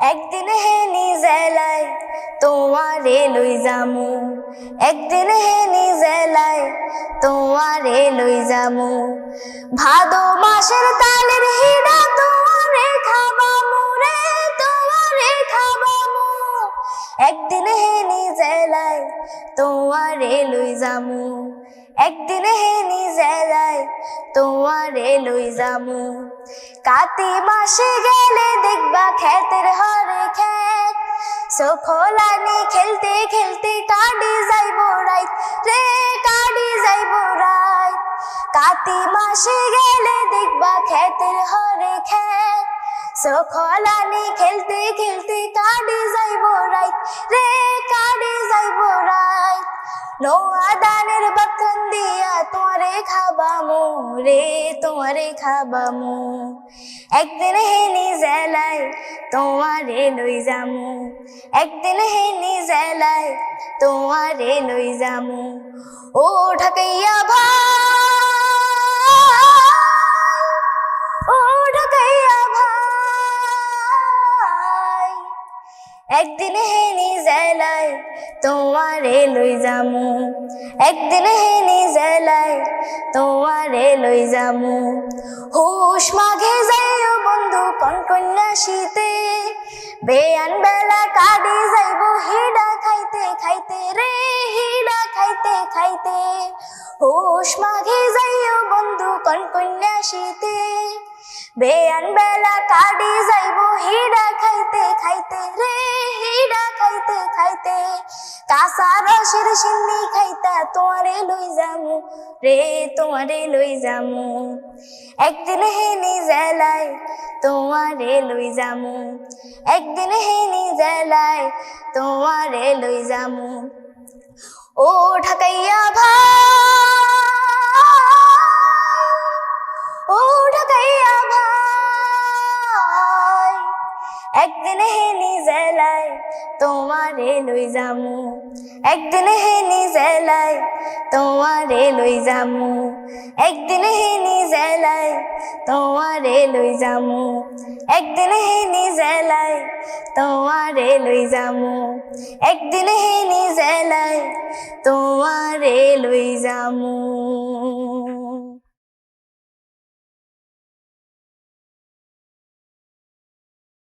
একদিন হে নিজেলায় তোমারে লই যামু। একদিন হে নিজেলায় তোমারে লই যামু। ভাদ মাসের তালের হিড়া তোমারে খাবামু রে, তোমারে খাবামু। একদিন তোমারে লই যামু। একদিন হে নিজেলায় তোমারে লই যামু। কাতি মাসে গেলে দেখবা খেতের হরে খেত সখলানি খেলতে খেলতে কাটি যাইব রাইত রে, কাটি যাইব রাইত। কাতি মাসে গেলে দেখবা খেতের হরে খেত সখলানি খেলতে খেলতে কাটি যাইব রাইত রে, কাটি যাইব রাইত নোয়া দানের বক্ষণ দিয়া তোমারে খাবামো রে, তোমারে খাবামো। একদিন হেনি জেলায় তোমারে লই যামু, একদিন হেনি জেলায় তোমারে লই যামু। ও ঢাকাইয়া ভাই! একদিন হে নিজেলায় তোমারে লই যামু। একদিন হে নিজেলায় তোমারে লই যামু। হুশ মাঘে যাইও বন্ধু কনকন্যা শীতে। বেয়ান বেলা কাটি যাইব হিডা খাইতে খাইতে রে, হিডা খাইতে খাইতে। হুশ মাঘে যাইও বন্ধু কনকন্যা শীতে। বেয়ান বেলা কাটি যাইব কাঁচা সিন্দি খাইতা? তোমারে লই যামু রে, তোমারে লই যামু। একদিন হে নিজেলায় তোমারে লই যামু। একদিন হে নিজেলায় তোমারে লই যামু। ও ঢাকাইয়া তোমারে লই যামু। একদিন হে নিজেলায় তোমারে লই যামু। একদিন হে নিজেলায় তোমারে লই যামু। একদিন হে নিজেলায় তোমারে লই যামু। একদিন হে নিজেলায় তোমারে লই যামু।